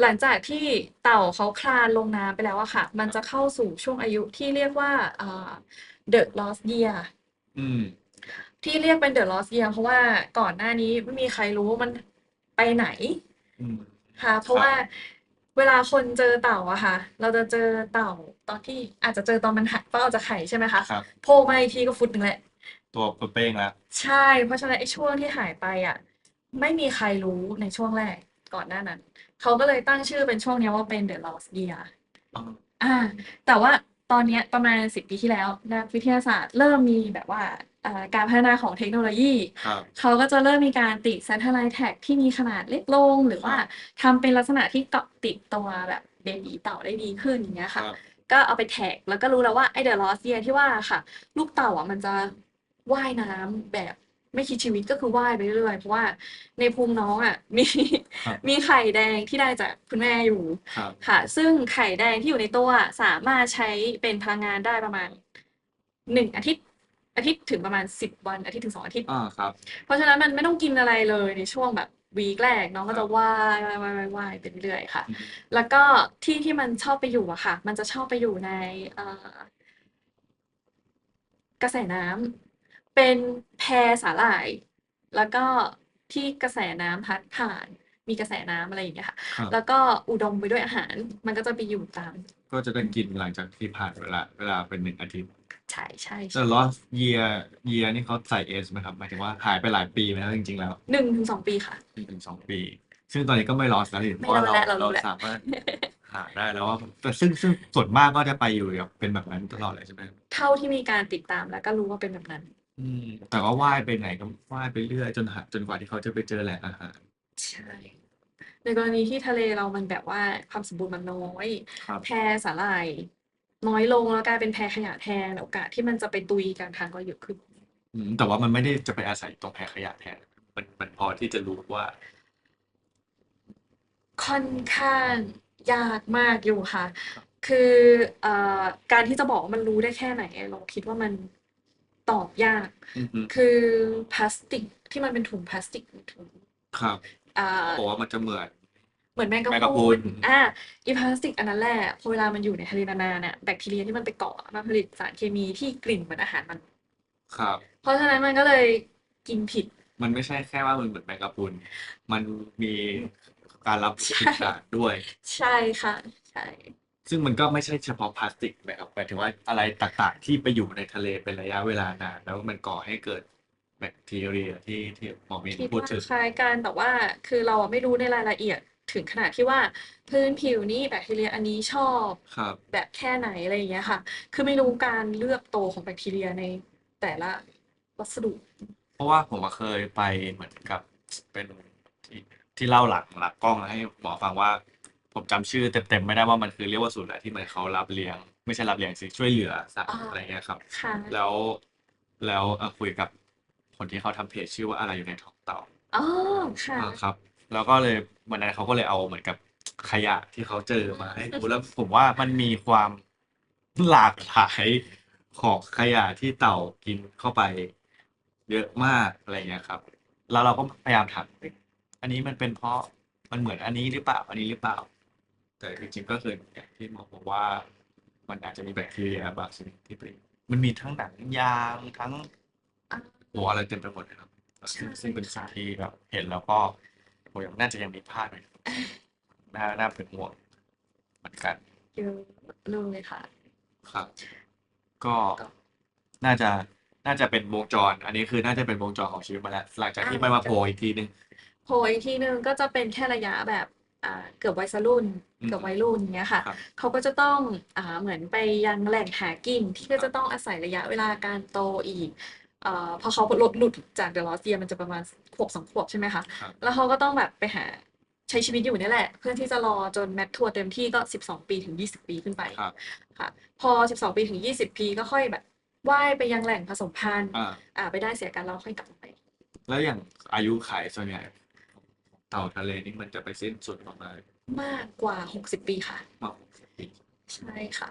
หลังจากที่เต่าเขาคลานลงน้ำไปแล้วอะค่ะ มันจะเข้าสู่ช่วงอายุที่เรียกว่าอ่า the lost year อืม ที่เรียกเป็น the lost year เพราะว่าก่อนหน้านี้ไม่มีใครรู้ว่ามันไปไหน อืม ค่ะ เพราะว่าเวลาคนเจอเต่าอะค่ะ เราจะเจอเต่าตอนที่อาจจะเจอตอนมันหักก็ออกจากไข่ใช่ไหมคะครับ โผล่มาอีกทีก็ฟุตหนึ่งแหละ ตัวเป้งแล้ว ใช่ เพราะฉะนั้นไอ้ช่วงที่หายไปอะไม่มีใครรู้ในช่วงแรก ก่อนหน้านั้น เขาก็เลยตั้งชื่อเป็นช่วงเนี้ยว่าเป็น The Lost Year อ๋ออ่า แต่ว่าตอนเนี้ยประมาณสิบปีที่แล้วนักวิทยาศาสตร์เริ่มมีแบบว่าอ่าการพัฒนาของเทคโนโลยี ครับ เขาก็จะเริ่มมีการติด Satellite Tag ที่มีขนาดเล็กลง หรือว่าทำเป็นลักษณะที่เกาะติดตัวแบบเบบีเต่าได้ดีขึ้นอย่างเงี้ยครัค่ะบก็เอาไปแท็กแล้วก็รู้แล้วว่าไอ้เดอะลอสเ a ียที่ว่าค่ะ ลูกเต่าอะมันจะว่ายน้ำแบบ ไม่คิดชีวิตก็คือว่ายไปเรื่อยๆเพราะว่าในพุงน้องอะมีครับมีไข่แดงที่ได้จากคุณแม่อยู่ครับ ค่ะ ซึ่งไข่แดงที่อยู่ในตัวอะสามารถใช้เป็นพลังงานได้ประมาณหนึ่งอาทิตย์ อาทิตย์ถึงประมาณสิบวันอาทิตย์ถึงสองอาทิตย์ อ่าครับ เพราะฉะนั้นมันไม่ต้องกินอะไรเลยในช่วงแบบวีคแรกน้องก็ครัจะบว่ายว่ายว่ายว่ายว่ายไปเรื่อยๆค่ะ อืม แล้วก็ที่ที่มันชอบไปอยู่อะค่ะ มันจะชอบไปอยู่ในเอ่อกระแสน้ำ เป็นแพสาหร่าย แล้วก็ที่กระแสน้ำพัดผ่าน มีกระแสน้ำอะไรอย่างเงี้ยค่ะ ครับ แล้วก็อุดมไปด้วยอาหาร มันก็จะไปอยู่ตามก็จะได้กินหลังจากที่ผ่านเวลาเวลาเป็นหนึ่งอาทิตย์ใช่ใช่แต่ lost year year นี่เขาใส่ s ไหมครับหมายถึงว่าหายไปหลายปีไหมครับจริงๆแล้วหนึ่งถึงสองปีค่ะหนึ่งถึงสองปี ซึ่งตอนนี้ก็ไม่ lost แล้วดิเพไม่ราะว่า lost แล้วเรารู้เราแล้ว สามารถหาได้แล้วว่าแต่ซึ่งซึ่งส่วนมากก็จะไปอยู่แบบเป็นแบบนั้นตลอดเลยใช่ไหมครับเท่าที่มีการติดตามแล้วก็รู้ว่าเป็นแบบนั้น อืม แต่ว่าว่ายไปไหนก็ว่ายไปเรื่อยจนหาจนกว่าที่เขาจะไปเจอแหล่งอาหาร ใช่ ในกรณีที่ทะเลเรามันแบบว่าความสมบูรณ์มันน้อย ครับ แพสาหร่าย น้อยลงแล้วกลายเป็นแพขยะแทนโอกาสที่มันจะไปตุยกลางทางก็เยอะขึ้น อืม แต่ว่ามันไม่ได้จะไปอาศัยตรงแพขยะแทน มันมันพอที่จะรู้ว่า ค่อนข้างยากมากอยู่ค่ะ คือเอ่อการที่จะบอกว่ามันรู้ได้แค่ไหน เราคิดว่ามัน ตอบยากอือฮึคือพลาสติกที่มันเป็นถุงพลาสติกถุงครับอ่าบอกว่ามันจะเหมือน เหมือนแมงกะแมงกะพรุพรุนนอ่าอีพลาสติกอันนั้นแหละพอเวลามันอยู่ในทะเลนานๆน่ะแบคทีเรียที่มันไปเกาะมาผลิตสารเคมีที่กลิ่นเหมือนอาหารมัน ครับ เพราะฉะนั้นมันก็เลยกินผิด มันไม่ใช่แค่ว่ามันเหมือนแมงกะพรุนมันมีการรับรู้ใช่ผิดต่างด้วย ใช่ค่ะ ใช่ ซึ่งมันก็ไม่ใช่เฉพาะพลาสติกนะครับหมายถึงว่าอะไรต่างๆ ที่ไปอยู่ในทะเลเป็นระยะเวลานานแล้วมันก่อให้เกิดแบคทีเรียที่ที่หมอมินคิดพูดว่าถึง คล้ายกันแต่ว่าคือเราอะไม่รู้ในรายละเอียดถึงขนาดที่ว่าพื้นผิวนี้แบคทีเรียอันนี้ชอบครับ แบบแค่ไหนอะไรอย่างเงี้ยค่ะ คือไม่รู้การเลือกโตของแบคทีเรียในแต่ละวัสดุ เพราะว่าผมอะเคยไปเหมือนกับเป็นที่ที่เล่าหลังหลังกล้องให้หมอฟังว่า ผมจำชื่อเต็มๆไม่ได้ว่ามันคือเรียกว่าศูนย์อะไรที่เหมือนเขารับเลี้ยง ไม่ใช่รับเลี้ยงสิช่วยเหลือสัตว์อ่า อะไรเงี้ยครับ ค่ะแล้วแล้วเอ่อคุยกับคนที่เขาทำเพจชื่อว่าอะไรอยู่ในท้องเต่า อ๋อค่ะ อ่าครับ แล้วก็เลยวันนั้นเขาก็เลยเอาเหมือนกับขยะที่เขาเจอมาให้ดูแล้วผมว่ามันมีความหลากหลายของขยะที่เต่ากินเข้าไป เยอะมากอะไรเงี้ยครับ แล้วเราก็พยายามถามเอ๊ะอันนี้มันเป็นเพราะมันเหมือนอันนี้หรือเปล่า อันนี้หรือเปล่า แต่จริงๆก็คืออย่างที่หมอบอกว่า มันอาจจะมีแบคทีเรียบางชนิดที่ไปมันมีทั้งหนังยางทั้งอ่าหัวอะไรเต็มไปหมดเลยครับซึ่งใช่ซึ่งเป็นสิ่งค่ะที่แบบเห็นแล้วก็ผมยังน่าจะยังมีพลาดอยู่น่าน่าเป็นห่วงเหมือนกันเยอะเลยค่ะ ครับก็ก็น่าจะน่าจะเป็นวงจร อันนี้คือน่าจะเป็นวงจรของชีวิตมาแล้วหลังจากที่อ่ามันมาโผล่อีกทีนึงโผล่อีกทีนึงก็จะเป็นแค่ระยะแบบอ่า เกือบวัยรุ่นอืมเกือบวัยรุ่นอย่างเงี้ยค่ะครับเขาก็จะต้องอ่าเหมือนไปยังแหล่งหากินที่ก็จะต้องอาศัยระยะเวลาการโตอีกเอ่อพอเขาลดหลุดจากเดอะลอสเยียมันจะประมาณขวบสองขวบใช่ไหมคะครับแล้วเขาก็ต้องแบบไปหาใช้ชีวิตอยู่นี่แหละ เพื่อที่จะรอจนแมททัวร์เต็มที่ก็สิบสองปีถึงยี่สิบปีขึ้นไปครับค่ะ พอสิบสองปีถึงยี่สิบปีก็ค่อยแบบว่ายไปยังแหล่งผสมพันธุ์ อ่าอ่าไปได้เสียกันแล้วค่อยกลับมาใหม่แล้วอย่างอายุขัยส่วนใหญ่ของ เต่าทะเลนี่มันจะไปสิ้นสุดประมาณมากกว่าหกสิบปีค่ะ มากกว่าสิบปี ใช่ค่ะ